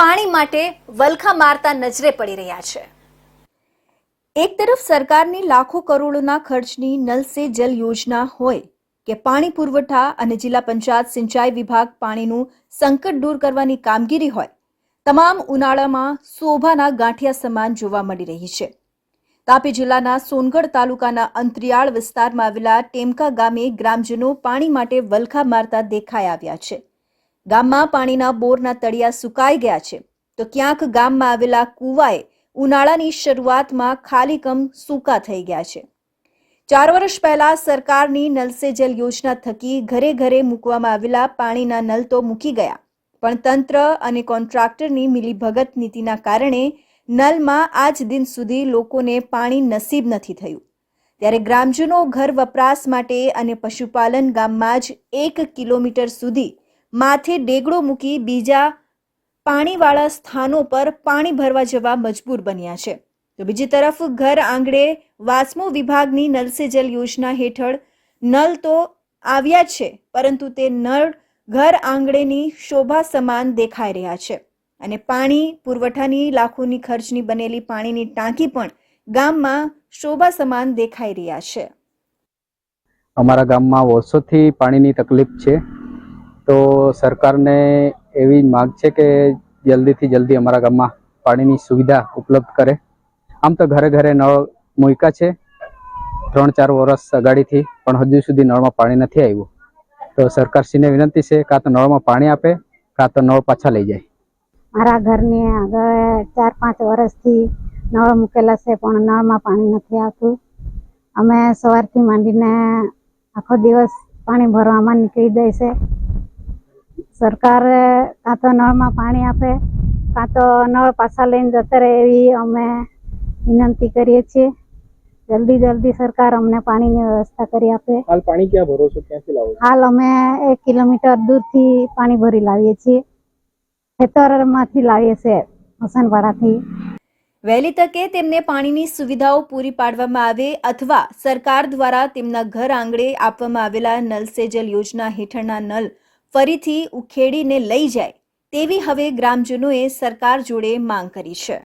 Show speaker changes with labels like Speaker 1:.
Speaker 1: પાણી માટે વલખા મારતા નજરે પડી રહ્યા છે. એક તરફ સરકારની લાખો કરોડોના ખર્ચની નલ સે જલ યોજના હોય કે પાણી પુરવઠા અને જિલ્લા પંચાયત સિંચાઈ વિભાગ પાણીનું સંકટ દૂર કરવાની કામગીરી હોય, તમામ ઉનાળામાં શોભાના ગાંઠિયા સમાન જોવા મળી રહી છે. તાપી જિલ્લાના સોનગઢ તાલુકાના અંતરિયાળ વિસ્તારમાં આવેલા ટેમકા ગામે ગ્રામજનો પાણી માટે વલખા મારતા દેખાઈ આવ્યા છે. ગામમાં પાણીના બોરના તળિયા સુકાઈ ગયા છે. તો ક્યાંક ગામમાં આવેલા કૂવાએ ઉનાળાની શરૂઆતમાં ખાલીકમ સૂકા થઈ ગયા છે. ચાર વર્ષ પહેલા સરકારની નલ સે જલ યોજના થકી ઘરે ઘરે મૂકવામાં આવેલા પાણીના નલ તો મૂકી ગયા. પણ તંત્ર અને કોન્ટ્રાક્ટરની મિલીભગત નીતિના કારણે નલમાં આજ દિન સુધી લોકોને પાણી નસીબ નથી થયું. ત્યારે ગ્રામજનો ઘર વપરાશ માટે અને પશુપાલન ગામમાં જ એક કિલોમીટર સુધી માથે ડેગડો મૂકી બીજા પાણીવાળા સ્થાનો પર પાણી ભરવા જવા મજબૂર બન્યા છે. તો બીજી તરફ ઘર આંગણે વાસ્મો વિભાગની નલ સે જલ યોજના હેઠળ નળ તો આવ્યા છે, પરંતુ તે નળ ઘર આંગણેની શોભા સમાન દેખાઈ રહ્યા છે. અને પાણી પુરવઠાની લાખોની ખર્ચની બનેલી પાણીની ટાંકી પણ ગામમાં શોભા સમાન દેખાઈ રહ્યા છે.
Speaker 2: અમારા ગામમાં વર્ષોથી પાણીની તકલીફ છે. તો સરકારને એવી માગ છે કે જલ્દીથી જલ્દી અમારા ગામમાં પાણીની સુવિધા ઉપલબ્ધ કરે. આમ તો ઘરે ઘરે નળ મૂક્યા છે. ત્રણ ચાર વર્ષ અગાડીથી પણ હજુ સુધી નળમાં પાણી નથી આવ્યું. તો સરકારશ્રીને વિનંતી છે, કાં તો નળમાં પાણી આપે, કાં તો નળ પાછા લઈ જાય.
Speaker 3: મારા ઘરની આગળ ચાર પાંચ વર્ષથી નળ મૂકેલા છે, પણ નળમાં પાણી નથી આવતું. અમે સવારથી માંડીને આખો દિવસ પાણી ભરવામાં નીકળી જાય છે. સરકાર કાં તો નળમાં પાણી આપે કાં તો નળ પાછા લઈને જતા રહે એવી અમે વિનંતી કરીએ છીએ. જલ્દી જલ્દી સરકાર અમને પાણીની વ્યવસ્થા કરી આપે.
Speaker 4: હાલ પાણી ક્યાં ભરો છો? ક્યાંથી લાવો
Speaker 3: હાલ અમે એક કિલોમીટર દૂરથી પાણી ભરી લાવીએ છીએ. ખેતરમાંથી લાવીએ છીએ હસનવાડાથી.
Speaker 1: વહેલી તકે તેમને પાણીની સુવિધાઓ પૂરી પાડવામાં આવે અથવા સરકાર દ્વારા તેમના ઘર આંગણે આપવામાં આવેલા નલ સેજલ યોજના હેઠળના નલ ફરીથી ઉખેડીને લઈ જાય તેવી હવે ગ્રામજનોએ સરકાર જોડે માંગ કરી છે.